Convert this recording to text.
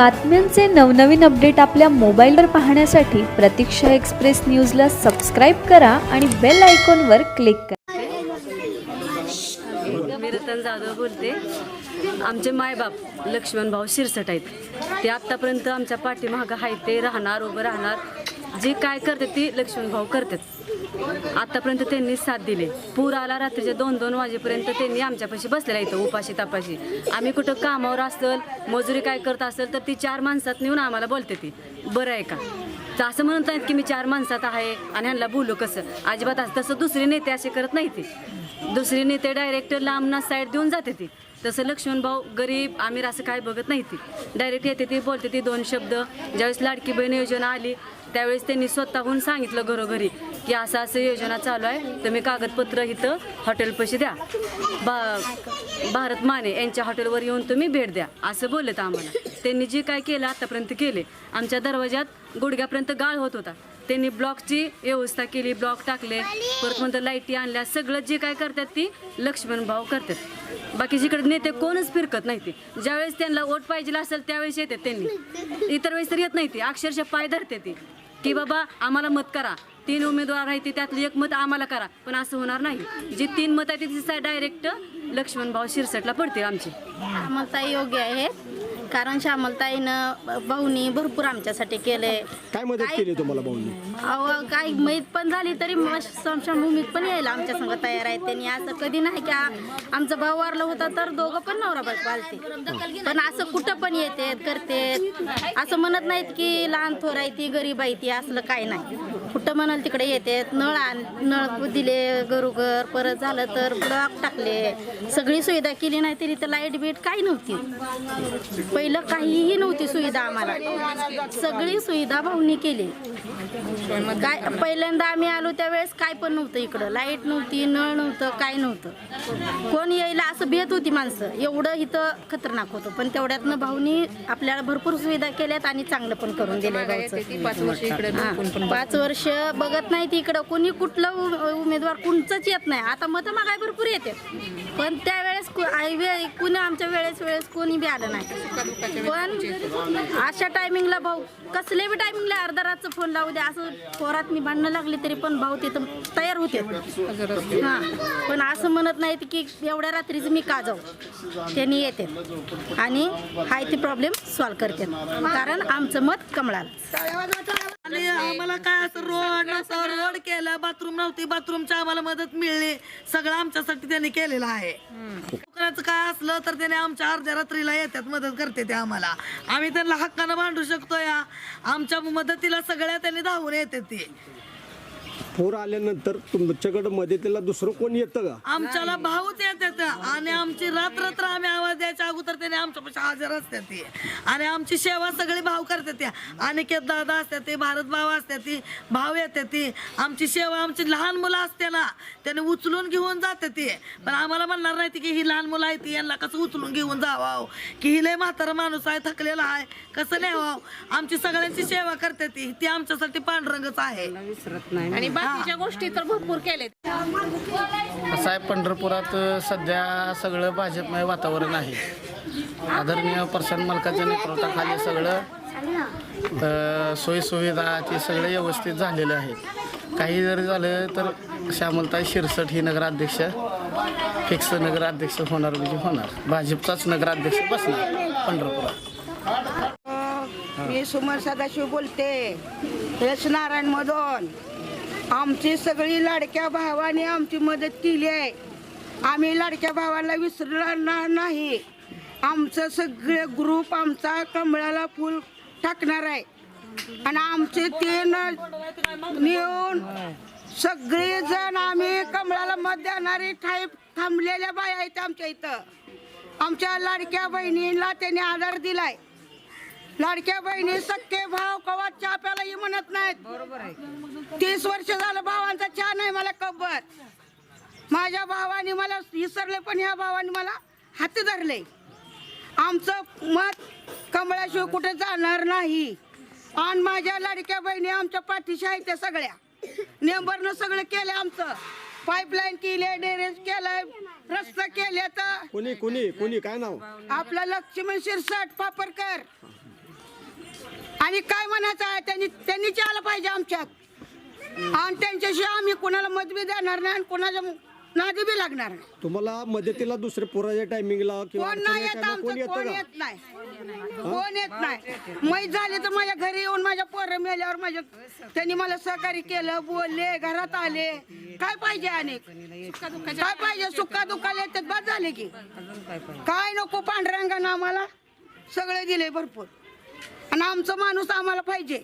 बातम्यांचे नवनवीन अपडेट आपल्या मोबाईलवर पाहण्यासाठी प्रतीक्षा एक्सप्रेस न्यूजला सबस्क्राईब करा आणि बेल आयकॉनवर क्लिक करा. मी रतन जाधव बोलते. आमचे मायबाप लक्ष्मण भाऊ शिरसट आहेत. ते आत्तापर्यंत आमच्या पाठीमागं आहेत ते राहणार उभं राहणार. जे काय करते ती लक्ष्मण भाऊ करतात. आतापर्यंत त्यांनी साथ दिले. पूर आला रात्रीच्या दोन दोन वाजेपर्यंत त्यांनी आमच्यापाशी बसलेला इथं उपाशी तापाशी. आम्ही कुठं कामावर असेल मजुरी काय करत असेल तर ती चार माणसात नेऊन आम्हाला बोलते ती. बरं आहे का? तर असं म्हणत नाहीत की मी चार माणसात आहे आणि ह्यांना बोलू कसं? अजिबात असं तसं दुसरे नेते असे करत नाही ते. दुसरी नेते डायरेक्ट लांबना साईड देऊन जाते ती. तसं लक्ष्मण भाऊ गरीब आमिर असं काय बघत नाही ती. डायरेक्ट येते ती बोलते ती दोन शब्द. ज्यावेळेस लाडकी बहीण योजना आली त्यावेळेस त्यांनी स्वतःहून सांगितलं घरोघरी की असं असं योजना चालू आहे तुम्ही कागदपत्र इथं हॉटेलपाशी द्या. बा भारत माने यांच्या हॉटेलवर येऊन तुम्ही भेट द्या असं बोलत आम्हाला. त्यांनी जे काय केलं आतापर्यंत केले. आमच्या दरवाजात गुडघ्यापर्यंत गाळ होत होता. त्यांनी ब्लॉकची व्यवस्था केली ब्लॉक टाकले परत म्हणतात लाईटी आणल्या सगळं जे काय करतात ती लक्ष्मण भाऊ करतात. बाकीच्याकडे नेते कोणच फिरकत नाही ते. ज्यावेळेस त्यांना वोट पाहिजे असेल त्यावेळेस येतात त्यांनी. इतर वेळेस तर येत नाही ती. अक्षरशः पाय धरते ती. की बाबा आम्हाला मत करा. तीन उमेदवार आहेत ते त्यातलं एक मत आम्हाला करा. पण असं होणार नाही. जी तीन मत आहेत ती डायरेक्ट लक्ष्मण भाऊ शिरसटला पडते आमची. श्यामलताई योग्य आहे. कारण श्यामलताईनं भाऊनी भरपूर आमच्यासाठी केलंय. काय मदत केली तुम्हाला भाऊनी? अहो काही मैत पण झाली तरी मग स्मशानभूमीत पण यायला आमच्या संग तयार आहेत. त्यांनी असं कधी नाही की आ- आमचा भाऊ वारला होता तर दोघं पण नवरा बायको आलते. पण असं कुठं पण येते करते असं म्हणत नाहीत की लहान थोर आहे ती गरीब आहे ती असलं काय नाही. कुठं म्हणाल तिकडे येते नळ आण नळ दिले घरोघर परत झालं तर ब्लॉक टाकले. सगळी सुविधा केली नाही तरी तर लाइट बीट काही नव्हती. पहिलं काहीही नव्हती सुविधा आम्हाला. सगळी सुविधा भाऊनी केली. काय पहिल्यांदा आम्ही आलो त्यावेळेस काय पण नव्हतं इकडं. लाइट नव्हती नळ नव्हतं काय नव्हतं. कोण यायला असं भेट होती माणसं. एवढं इथं खतरनाक होतं. पण तेवढ्यातनं भाऊनी आपल्याला भरपूर सुविधा केल्यात आणि चांगलं पण करून दिलंय गावचं. पाच वर्ष बघत. नाही इकडं. कोणी कुठलं उमेदवार कोणचंच येत नाही. आता मत मागाय भरपूर येते. पण त्यावेळेस आई वे- कुणी आमच्या वेळेस वेळेस कोणी बी आलं नाही. पण अशा टायमिंगला भाऊ कसले बी टायमिंगला अर्धा रातचं फोन लावू द्या असं पोरात मी भांडणं लागली तरी पण भाऊ तिथं तयार होते. हा. पण असं म्हणत नाहीत की एवढ्या रात्रीचं मी का जाऊ? त्यांनी येते. आणि हाय ते प्रॉब्लेम सॉल्व करते. कारण आमचं मत कमळाला. आणि आम्हाला काय असं रोड नसा रोड केला बाथरूम नव्हती बाथरूमची आम्हाला मदत मिळली. सगळं आमच्यासाठी त्यांनी केलेलं आहे. दुकानाचं काय असलं तर त्याने आमच्या अर्ध्या रात्रीला येतात मदत करते ते आम्हाला. आम्ही त्यांना हक्कानं भांडू शकतो या आमच्या मदतीला सगळ्या त्यांनी धावून येते ते. पूर आल्यानंतर तुमच्याकडे मदतीला दुसरं कोण येतं का? आमच्याला भाऊच येतात आणि आमची रात्र रात्र आम्ही आवाज द्यायच्या अगोदर त्याने आमच्यापाशी हजर असतात ते. आणि आमची सेवा सगळी भाऊ करतात त्या. अनिकेत दादा असतात ते भारत भाऊ असतात ती भाऊ येतात ती. आमची सेवा आमची लहान मुलं असते ना त्याने उचलून घेऊन जाते ते. पण आम्हाला म्हणणार नाही की ही लहान मुलं आहे ती यांना कसं उचलून घेऊन जावं की ही लय म्हातारा माणूस आहे थकलेला आहे कसं न्यावं आमची सगळ्यांची सेवा करते ती. ती आमच्यासाठी पांढरंगच आहे. आणि बाकीच्या गोष्टी तर भरपूर केलेत असं आहे पंढरपुरात सध्या सगळं भाजपमय वातावरण आहे. आदरणीय प्रशांत मालकाच्या नेतृत्वाखाली सगळं सोयीसुविधा ते सगळं व्यवस्थित झालेलं आहे. काही जरी झालं तर श्यामलताई शिरसट ही नगराध्यक्ष फिक्स नगराध्यक्ष होणार म्हणजे होणार. भाजपचाच नगराध्यक्ष बसणार पंढरपुरात. मी सुमन सदाशिव बोलते. यश नारायण मधून आमची सगळी लाडक्या भावाने आमची मदत केली आहे. आम्ही लाडक्या भावाला विसरणार नाही. आमचं सगळे ग्रुप आमचा कमळाला फुल टाकणार आहे. आणि आमचे ते न- नेऊन सगळे जण आम्ही कमळाला मत देणारे ठाई थांबलेल्या बाया आहेत आमच्या इथं. आमच्या लाडक्या बहिणीला त्याने आधार दिलाय. लाडक्या बहिणी सख्खे भाव कवा चहा प्यायलाही म्हणत नाहीत. तीस वर्ष झालं भावांचा चहा नाही मला कब्बत माझ्या भावाने मला विसरले पण ह्या भावाने मला हात धरले. आमचं मत कमळाशिवाय कुठे जाणार नाही. आणि माझ्या लाडक्या बहिणी आमच्या पाठीशी आहेत त्या सगळ्या. नेंबरनं सगळं केलं आमचं. पाईपलाईन केले डेरेज केलंय रस्ता केले तर कोणी कोणी कोणी काय नाव? आपलं लक्ष्मण शिरसाट पापरकर. आणि काय म्हणायचं आहे त्यांनी त्यांनीच आलं पाहिजे आमच्यात. आणि त्यांच्याशिवाय आम्ही कोणाला मत बी देणार नाही आणि कोणाच्या नादी बी लागणार नाही. तुम्हाला मदतीला दुसरे पुराच्या टायमिंगला किंवा कोण नाही अडचणीच्या येत टायमाला कोण आमचं येतं कोण का? येत नाही. कोण येत नाही. मैत झाले तर माझ्या घरी येऊन माझ्या पोरं मेल्यावर माझ्या त्यांनी मला सहकार्य केलं बोलले घरात आले. काय पाहिजे अनेक काय पाहिजे? सुखा दुखाला येतात बाद झाले की. काय नको पांढऱ्यांगानं आम्हाला? सगळे दिले भरपूर. आणि आमचं माणूस आम्हाला पाहिजे.